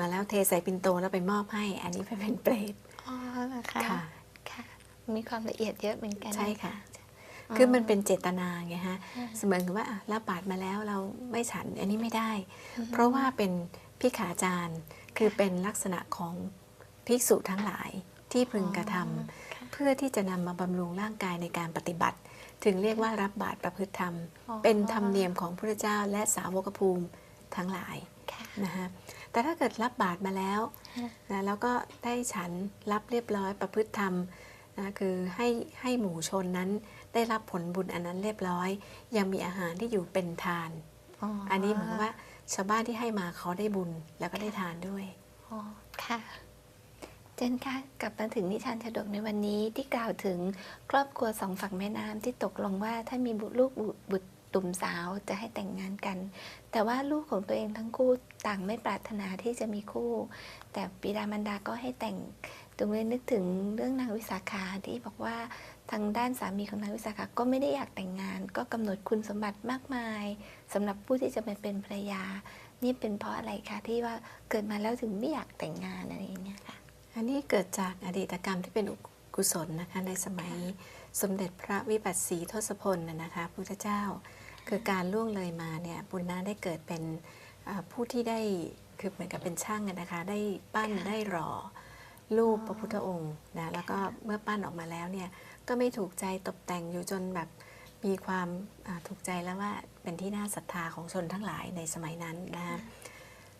มาแล้วเทใส่ปินโตแล้วไปมอบให้ อันนี้เป็นเปรตอ๋อเหรอคะค่ะ ค่ะ มีความละเอียดเยอะเหมือนกันใช่ค่ะ อ๋อ คือมันเป็นเจตนาไงฮะอ่าเสมือนกับว่าอะรับบาตรมาแล้วเราไม่ฉันอันนี้ไม่ได้เพราะว่าเป็นพิขาจารย์ คือเป็นลักษณะของภิกษุทั้งหลายที่พึงกระทำอ๋อค่ะเพื่อที่จะนำมาบำรุงร่างกายในการปฏิบัติ ถึงเรียกว่ารับบาตรประพฤติธรรม อ๋อ เป็นธรรมเนียมของพระเจ้าและสาวกภูมิทั้งหลายค่ะ นะฮะ แต่ถ้าเกิดรับบาตรมาแล้วค่ะนะแล้วก็ได้ฉันรับเรียบร้อยประพฤติธรรมนะคือให้ให้หมู่ชนนั้นได้รับผลบุญอันนั้นเรียบร้อย ยังมีอาหารที่อยู่เป็นทานอันนี้เหมือนกับว่าชาวบ้านที่ให้มาเขาได้บุญแล้วก็ได้ทานด้วยอ๋อค่ะเจนคะกลับมาถึงนิทานฉดกในวันนี้ที่กล่าวถึงครอบครัวสองฝั่งแม่น้ำที่ตกลงว่าถ้ามีบุตรลูกบุตร ตุ่มสาวจะให้แต่งงานกัน แต่ว่าลูกของตัวเองทั้งคู่ต่างไม่ปรารถนาที่จะมีคู่ แต่บิดามารดาก็ให้แต่งตรงเลยนึกถึงเรื่องนางวิสาขาที่บอกว่าทางด้านสามีของนางวิสาขาก็ไม่ได้อยากแต่งงาน ก็กำหนดคุณสมบัติมากมายสำหรับผู้ที่จะมาเป็นภรรยา นี่เป็นเพราะอะไรคะที่ว่าเกิดมาแล้วถึงไม่อยากแต่งงานอะไรอย่างเงี้ยค่ะอันนี้เกิดจากอดีตกรรมที่เป็นกุศลนะคะในสมัยสมเด็จพระวิปัสสีทศพลนะนะคะพุทธเจ้า คือการล่วงเลยมาเนี่ยบุญนาได้เกิดเป็นอ่าผู้ที่ได้คือเหมือนกับเป็นช่างอะนะคะได้ปั้นค่ะได้หล่อรูปพระพุทธองค์นะแล้วก็เมื่อปั้นออกมาแล้วเนี่ยก็ไม่ถูกใจตกแต่งอยู่จนแบบมีความอ่าถูกใจแล้วว่าเป็นที่น่าศรัทธาของชนทั้งหลายในสมัยนั้นนะคะ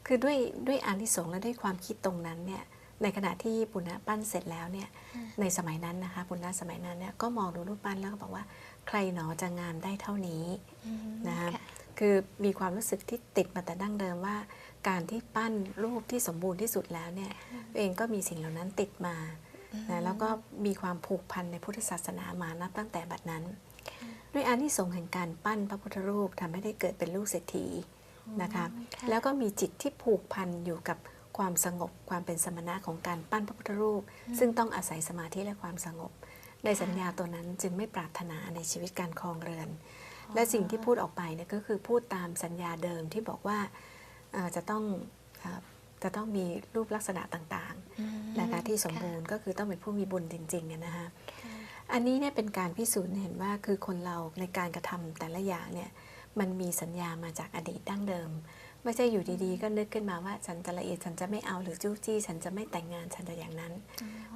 คือด้วยด้วยอานิสงส์และด้วยความคิดตรงนั้นเนี่ยในขณะที่ปุณณะปั้นเสร็จแล้วเนี่ยอืมในสมัยนั้นนะคะปุณณะสมัยนั้นเนี่ยก็มองดูรูปปั้นแล้วก็บอกว่า ใครหนอจะงามได้เท่านี้อืมนะคะค่ะคือมีความรู้สึกที่ติดมาแต่ดั้งเดิมว่า การที่ปั้นรูปที่สมบูรณ์ที่สุดแล้วเนี่ยตัวเองก็มีสิ่งเหล่านั้นติดมานะแล้วก็มีความผูกพันในพุทธศาสนามานับตั้งแต่บัดนั้นค่ะด้วยอานิสงส์แห่งการปั้นพระพุทธรูปทำให้ได้เกิดเป็นลูกเศรษฐีนะคะค่ะแล้วก็มีจิตที่ผูกพันอยู่กับความสงบความเป็นสมณะของการปั้นพระพุทธรูป ซึ่งต้องอาศัยสมาธิและความสงบ ในสัญญาตัวนั้นจึงไม่ปรารถนาในชีวิตการครองเรือน และสิ่งที่พูดออกไปเนี่ยก็คือพูดตามสัญญาเดิมที่บอกว่าเอ่อจะต้องเอ่อจะต้องมีรูปลักษณะต่างอืมๆนะคะที่สมบูรณ์ก็คือต้องเป็นผู้มีบุญจริงๆเนี่ยนะคะค่ะอันนี้เนี่ยเป็นการพิสูจน์ให้เห็นว่าคือคนเราในการกระทำแต่ละอย่างเนี่ยมันมีสัญญามาจากอดีตดั้งเดิม ไม่ใช่อยู่ดีๆ ก็นึกขึ้นมาว่าฉันจะละเอียดฉันจะไม่เอาหรือจู้จี้ ฉันจะไม่แต่งงานฉันจะอย่างนั้น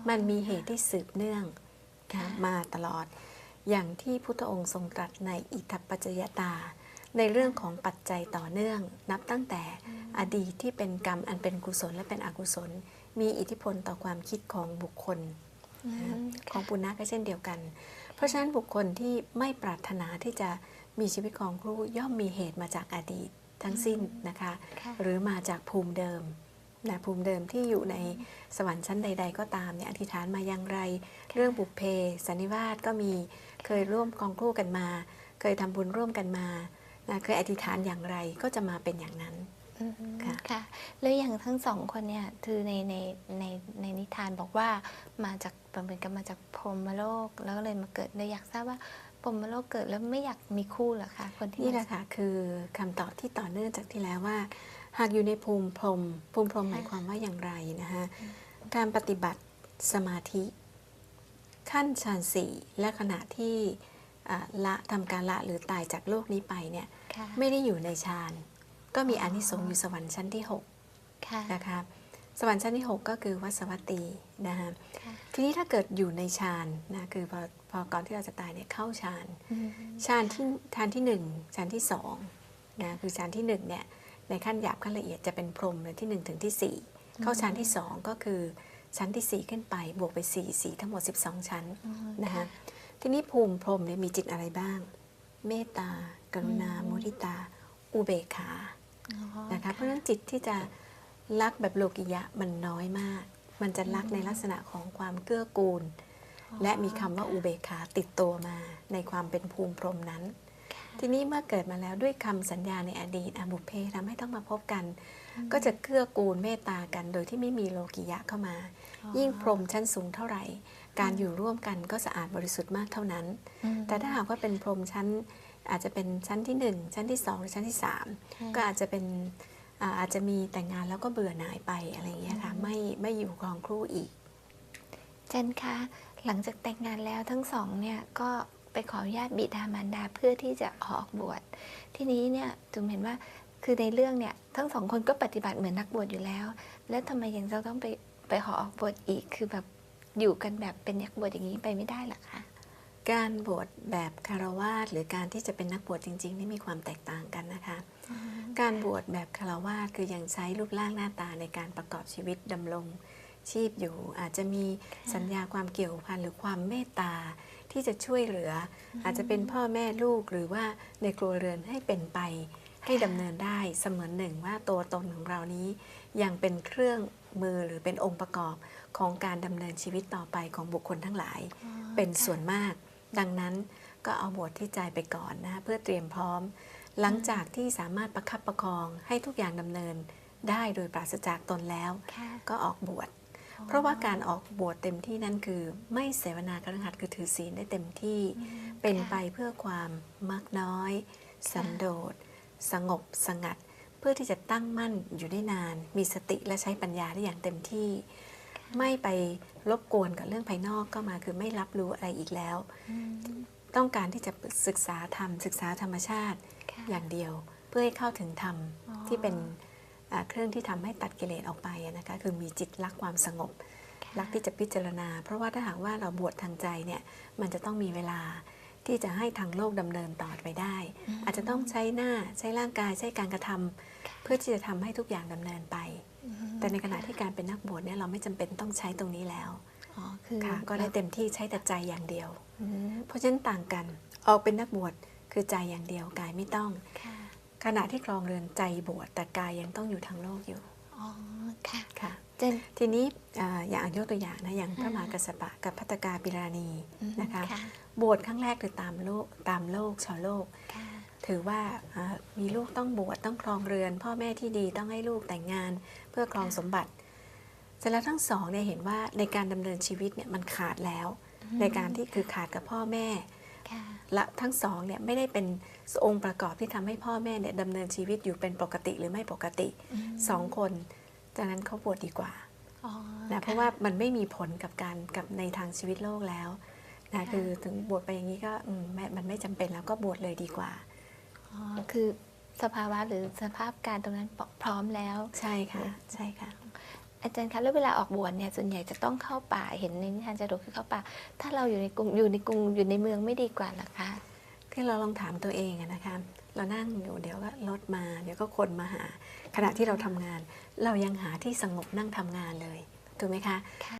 มันมีเหตุที่สืบเนื่อง นะมาตลอด อย่างที่พุทธองค์ทรงตรัสในอิทัปปัจจยตา ในเรื่องของปัจจัยต่อเนื่อง นับตั้งแต่อดีตที่เป็นกรรมอันเป็นกุศลและเป็นอกุศล มีอิทธิพลต่อความคิดของบุคคลอืมของปุณณะก็เช่นเดียวกัน เพราะฉะนั้นบุคคลที่ไม่ปรารถนาที่จะมีชีวิตของครูย่อมมีเหตุมาจากอดีตทั้งสิ้นนะคะค่ะหรือมาจากภูมิเดิม นะภูมิเดิมที่อยู่ในสวรรค์ชั้นใด ๆ ก็ตามเนี่ยอธิษฐานมาอย่างไร เรื่องบุพเพสันนิวาสก็มีเคยร่วมกองคู่กันมา เคยทำบุญร่วมกันมานะเคยอธิษฐานอย่างไรก็จะมาเป็นอย่างนั้นอืมค่ะค่ะแล้วอย่างทั้งสองคนเนี่ยคือในในในในนิทานบอกว่ามาจากเหมือนกับมาจากพรหมโลก แล้วก็เลยมาเกิดเลยอยากทราบว่าพรหมโลกเกิดแล้วไม่อยากมีคู่เหรอคะคนที่นี่แหมาละค่ะคือคำตอบที่ต่อเนื่องจากที่แล้วว่า หากอยู่ในภูมิพรหมภูมิพรหมหมายความว่าอย่างไรนะคะการปฏิบัติสมาธิ ขั้นฌานสี่และขณะที่อ่าละทำการละหรือตายจากโลกนี้ไปเนี่ยค่ะไม่ได้อยู่ในฌานก็มีอานิสงส์อยู่สวรรค์ชั้นที่ค่ะ6นะคะสวรรค์ชั้นที่ 6 ก็คือวัสวัตตีนะคะค่ะทีนี้ถ้าเกิดอยู่ในฌานนะคือพอพอก่อนที่เราจะตายเนี่ยเข้าฌานอืมฌานที่ฌานที่หนึ่งฌานที่สองนะคือฌานที่หนึ่งเนี่ย ในขั้นหยาบขั้นละเอียดจะเป็นพรหมเลยที่หนึ่งถึงที่สี่เข้าฌานที่สองก็คือชั้นที่สี่ขึ้นไปบวกไปสี่สี่ทั้งหมด 12 ชั้นอืมนะคะทีนี้ภูมิพรหมเนี่ยมีจิตอะไรบ้าง เมตตากรุณามุทิตา อุเบกขาอ๋อนะคะเพราะฉะนั้นจิตที่จะรักแบบโลกิยะมันน้อยมาก มันจะรักในลักษณะของความเกื้อกูล และมีคำว่าอุเบกขาติดตัวมาในความเป็นภูมิพรหมนั้น ทีนี้เมื่อเกิดมาแล้วด้วยคำสัญญาในอดีตอะบุพเพทำให้ต้องมาพบกัน ก็จะเกื้อกูลเมตตากันโดยที่ไม่มีโลกิยะเข้ามาอ๋อยิ่งพรหมชั้นสูงเท่าไหร่ การอยู่ร่วมกันก็สะอาดบริสุทธิ์มากเท่านั้นอืมแต่ถ้าหากว่าเป็นพรหมชั้นอาจจะเป็นชั้นที่ 1 ชั้นที่2หรือชั้นที่ค่ะ3ก็อาจจะเป็นอ่าอาจจะมีแต่งงานแล้วก็เบื่อหน่ายไปอะไรอย่างเงี้ยค่ะไม่ไม่อยู่ครองครู่อีกอาจารย์คะหลังจากแต่งงานแล้วทั้งสองเนี่ยก็ ไปขออนุญาตบิดามารดาเพื่อที่จะออกบวชทีนี้เนี่ยจุมเห็นว่าคือในเรื่องเนี่ยทั้งสองคนก็ปฏิบัติเหมือนนักบวชอยู่แล้ว แล้วทำไมยังจะต้องไปไปขอออกบวชอีกคือแบบอยู่กันแบบเป็นนักบวชอย่างนี้ไปไม่ได้หรอคะการบวชแบบคารวาสหรือการที่จะเป็นนักบวชจริงๆนี่มีความแตกต่างกันนะคะ การบวชแบบคารวาสคือยังใช้รูปร่างหน้าตาในการประกอบชีวิตดำรง ชีพอยู่ อาจจะมีสัญญาความเกี่ยวพันหรือความเมตตาที่จะช่วยเหลือออาจจะเป็นพ่อแม่ลูกหรือว่าในครัวเรือนให้เป็นไป ให้ดำเนินได้เสมือนหนึ่งว่าตัวตนของเรานี้ ยังเป็นเครื่องมือหรือเป็นองค์ประกอบของการดำเนินชีวิตต่อไปของบุคคลทั้งหลาย เป็นส่วนมาก ดังนั้นก็เอาบทที่ใจไปก่อนนะเพื่อเตรียมพร้อม หลังจากที่สามารถประคับประคองให้ทุกอย่างดำเนินได้โดยปราศจากตนแล้วค่ะก็ออกบวช เพราะว่าการออกบวชเต็มที่นั้นคือ ไม่เสวนากระหัดคือถือศีลได้เต็มที่ เป็นไปเพื่อความมักน้อย สันโดษ สงบสงัด เพื่อที่จะตั้งมั่นอยู่ได้นาน มีสติและใช้ปัญญาได้อย่างเต็มที่ ไม่ไปรบกวนกับเรื่องภายนอกก็มาคือไม่รับรู้อะไรอีกแล้วอืมต้องการที่จะศึกษาธรรมศึกษาธรรมชาติค่ะอย่างเดียว เพื่อให้เข้าถึงธรรมอ๋อที่เป็นอ่า เครื่องที่ทำให้ตัดกิเลสออกไปอะนะคะคือมีจิตรักความสงบ รักที่จะพิจารณา เพราะว่าถ้าหากว่าเราบวชทางใจเนี่ยมันจะต้องมีเวลาที่จะให้ทางโลกดำเนินต่อไปได้ อาจจะต้องใช้หน้าใช้ร่างกายใช้การกระทำเพื่อที่จะทำให้ทุกอย่างดำเนินไปอืมแต่ในขณะที่การเป็นนักบวชเนี่ยเราไม่จำเป็นต้องใช้ตรงนี้แล้วอ๋อคือค่ะก็ได้เต็มที่ใช้แต่ใจอย่างเดียวอืมเพราะฉะนั้นต่างกันออกเป็นนักบวชคือใจอย่างเดียวกายไม่ต้องค่ะ ขณะที่ครองเรือนใจบวชแต่กายยังต้องอยู่ทางโลกอยู่ อ๋อ ค่ะ ค่ะ เจน ทีนี้อ่าอย่างยกตัวอย่างนะ อย่างพระมหากระสปะกับพัตตกาปิราณีอืมนะคะค่ะบวชครั้งแรกคือตามโลกตามโลกชาวโลกค่ะถือว่าอ่ามีลูกต้องบวชต้องครองเรือน พ่อแม่ที่ดีต้องให้ลูกแต่งงานเพื่อครองสมบัติ เสร็จแล้วทั้งสองเนี่ยเห็นว่าในการดำเนินชีวิตเนี่ยมันขาดแล้ว ในการที่คือขาดกับพ่อแม่ค่ะ และทั้งสองเนี่ยไม่ได้เป็นองค์ประกอบที่ทำให้พ่อแม่เนี่ยดำเนินชีวิตอยู่เป็นปกติหรือไม่ปกติอืมสองคนจากนั้นเขาบวชดีกว่าอ๋อนะเพราะว่ามันไม่มีผลกับการกับในทางชีวิตโลกแล้วนะค่ะคือถึงบวชไปอย่างนี้ก็อืมแม่มันไม่จำเป็นแล้วก็บวชเลยดีกว่าอ๋อคือสภาวะหรือสภาพการตรงนั้นพร้อมแล้ว ใช่ค่ะ ใช่ค่ะ อาจารย์คะแล้วเวลาออกบวชเนี่ยส่วนใหญ่จะต้องเข้าป่าเห็นในนิทานจะดกคือเข้าป่า ถ้าเราอยู่ในกรุงอยู่ในกรุงอยู่ในเมืองไม่ดีกว่าเหรอคะที่เราลองถามตัวเองอะนะคะเรานั่งอยู่เดี๋ยวก็รถมาเดี๋ยวก็คนมาหา ขณะที่เราทำงาน เรายังหาที่สงบนั่งทำงานเลยถูกไหมคะ